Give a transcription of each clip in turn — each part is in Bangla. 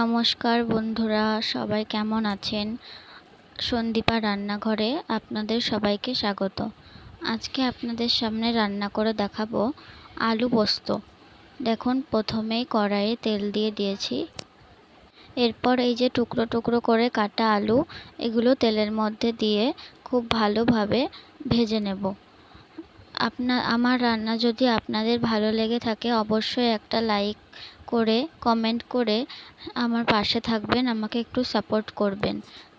নমস্কার বন্ধুরা, সবাই কেমন আছেন? সন্দীপা রান্নাঘরে আপনাদের সবাইকে স্বাগত। আজকে আপনাদের সামনে রান্না করে দেখাবো আলু পোস্ত। দেখুন, প্রথমেই কড়াইয়ে তেল দিয়ে দিয়েছি। এরপর এই যে টুকরো টুকরো করে কাটা আলু, এগুলো তেলের মধ্যে দিয়ে খুব ভালোভাবে ভেজে নেব। আপনার আমার রান্না যদি আপনাদের ভালো লেগে থাকে, অবশ্যই একটা লাইক করে কমেন্ট করে আমার পাশে থাকবেন, আমাকে একটু সাপোর্ট করবেন।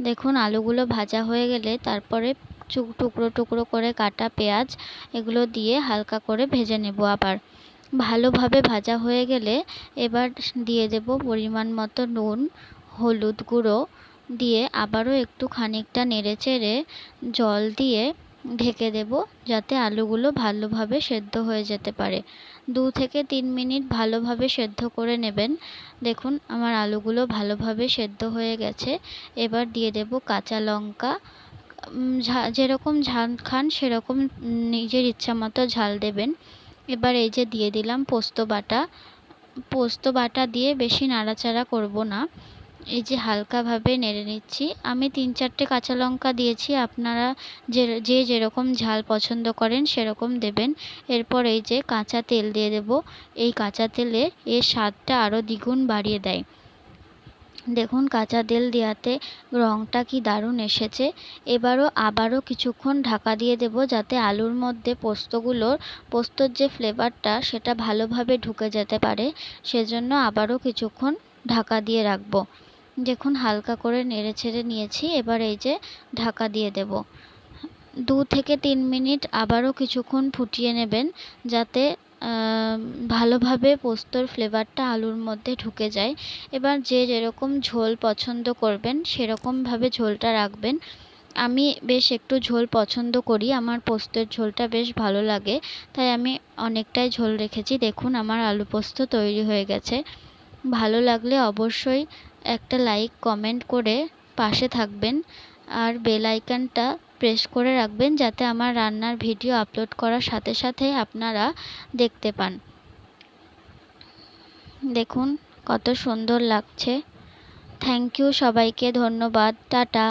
দেখুন, আলুগুলো ভাজা হয়ে গেলে তারপরে টুকরো টুকরো করে কাটা পেঁয়াজ, এগুলো দিয়ে হালকা করে ভেজে নেব আবার। ভালোভাবে ভাজা হয়ে গেলে এবার দিয়ে দেব পরিমাণ মতো নুন, হলুদ গুঁড়ো, দিয়ে আবারও একটু খানিকটা নেড়ে চেড়ে জল দিয়ে ঢেকে দেব যাতে আলুগুলো ভালোভাবে সেদ্ধ হয়ে যেতে পারে। দু থেকে তিন মিনিট ভালোভাবে সেদ্ধ করে নেবেন। দেখুন, আমার আলুগুলো ভালোভাবে সেদ্ধ হয়ে গেছে। এবার দিয়ে দেব কাঁচা লঙ্কা। যেরকম ঝাল খান, সেরকম নিজের ইচ্ছা মতো ঝাল দেবেন। এবার এই যে দিয়ে দিলাম পোস্ত বাটা। পোস্ত বাটা দিয়ে বেশি নাড়াচাড়া করব না। এই যে হালকাভাবে নেড়ে নিচ্ছি। আমি তিন চারটে কাঁচা লঙ্কা দিয়েছি, আপনারা যে যে যেরকম ঝাল পছন্দ করেন সেরকম দেবেন। এরপর এই যে কাঁচা তেল দিয়ে দেব। এই কাঁচা তেলে এর স্বাদটা আরও দ্বিগুণ বাড়িয়ে দেয়। দেখুন কাঁচা তেল দেওয়াতে রঙটা কি দারুণ এসেছে। এবারও আবারও কিছুক্ষণ ঢাকা দিয়ে দেব যাতে আলুর মধ্যে পোস্তগুলোর, পোস্তর যে ফ্লেভারটা সেটা ভালোভাবে ঢুকে যেতে পারে। সেজন্য আবারও কিছুক্ষণ ঢাকা দিয়ে রাখব। দেখুন, হালকা করে নেড়ে ছেড়ে নিয়েছি। এবার এই যে ঢাকা দিয়ে দেব। দু থেকে তিন মিনিট আবারও কিছুক্ষণ ফুটিয়ে নেবেন যাতে ভালোভাবে পোস্তর ফ্লেভারটা আলুর মধ্যে ঢুকে যায়। এবার যে যেরকম ঝোল পছন্দ করবেন, সেরকমভাবে ঝোলটা রাখবেন। আমি বেশ একটু ঝোল পছন্দ করি, আমার পোস্তের ঝোলটা বেশ ভালো লাগে, তাই আমি অনেকটাই ঝোল রেখেছি। দেখুন, আমার আলু পোস্ত তৈরি হয়ে গেছে। ভালো লাগলে অবশ্যই একটা লাইক কমেন্ট করে পাশে থাকবেন আর বেল আইকনটা প্রেস করে রাখবেন যাতে আমার রান্নার ভিডিও আপলোড করার সাথে সাথে আপনারা দেখতে পান। দেখুন কত সুন্দর লাগছে। থ্যাংক ইউ সবাইকে, ধন্যবাদ, টাটা।